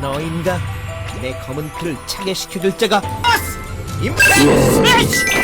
너인가? 내 검은 피를 차게 시켜줄 자가 임팩트 스매시!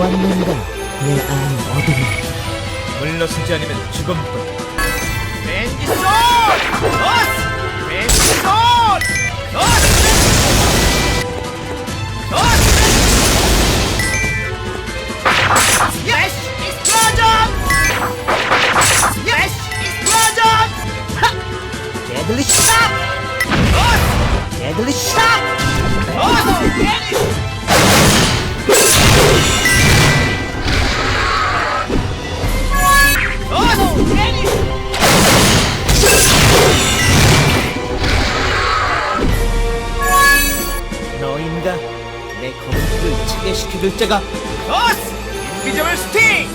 왔는가? 내 아는 어둠이 물러서지 않으면 죽음뿐 벤지 손! 코스! 벤지 손! 코스! 코스! 스매시 익스플로전! 스매시 익스플로전! 데들리 샷! 코스! 데들리 샷! 너인가? 내 피를 차게 시켜줄 자가! 코스! 인비저블 스팅!